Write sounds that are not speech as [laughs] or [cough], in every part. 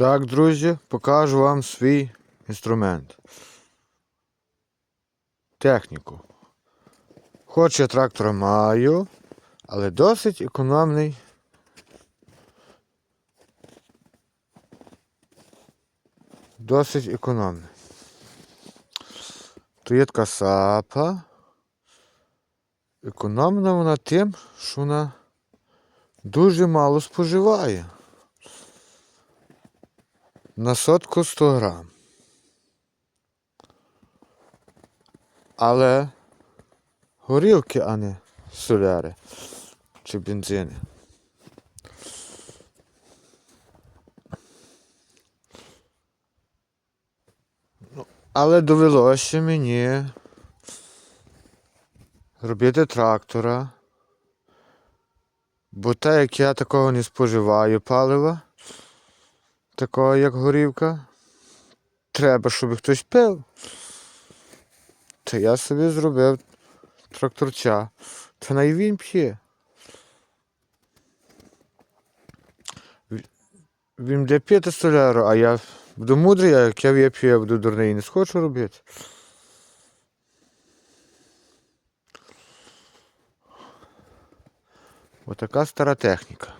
Так, друзі, покажу вам свій інструмент. Техніку. Хоч я трактора маю, але досить економний. Досить економний. То є така сапа. Економна вона тим, що вона дуже мало споживає. На сотку 100 грам. Але горілки, а не соляри чи бензини. Ну, Але довелося мені робити трактора. Бо так як я такого не споживаю палива, такого як горівка, треба, щоб хтось пив. То я собі зробив тракторця. Та най він п'є. Він буде п'яти столяру, а я буду мудрий, як я вип'ю, я буду дурний і не схочу робити. Отака стара техніка.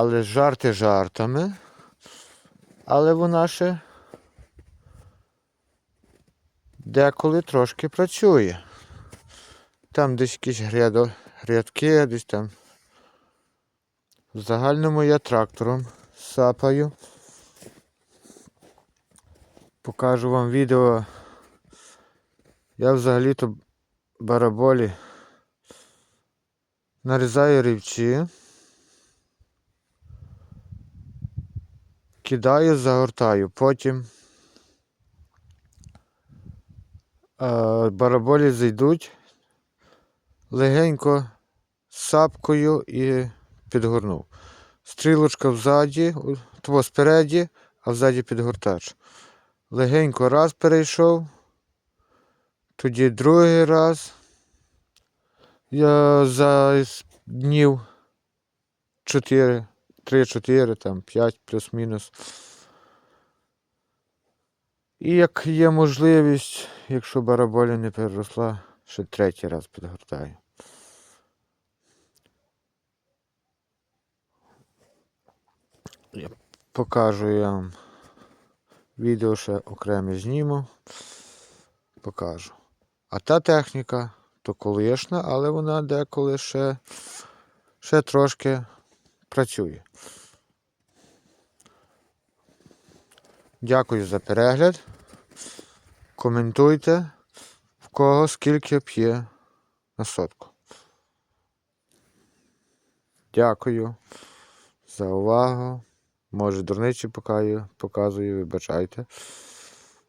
Але жарти жартами, але вона ще деколи трошки працює. Там десь якісь грядо, грядки, десь там. В загальному я трактором сапаю. Покажу вам відео. Я взагалі-то бараболі нарізаю рівчі. Кидаю, загортаю, потім е, бараболі зайдуть легенько сапкою і підгорнув. Стрілочка взаді, того спереді, а взаді підгортач. Легенько раз перейшов, тоді другий раз. Я за днів 4, 3-4, там 5 плюс-мінус. І як є можливість, якщо бараболя не переросла, ще третій раз підгортаю. Я покажу я вам відео ще окреме зніму. Покажу. А та техніка то колишня, але вона деколи ще, ще трошки працює. Дякую за перегляд. Коментуйте, в кого скільки п'є на сотку. Дякую за увагу. Може, дурничі показую, показую, вибачайте.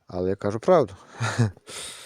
Але я кажу правду. [laughs]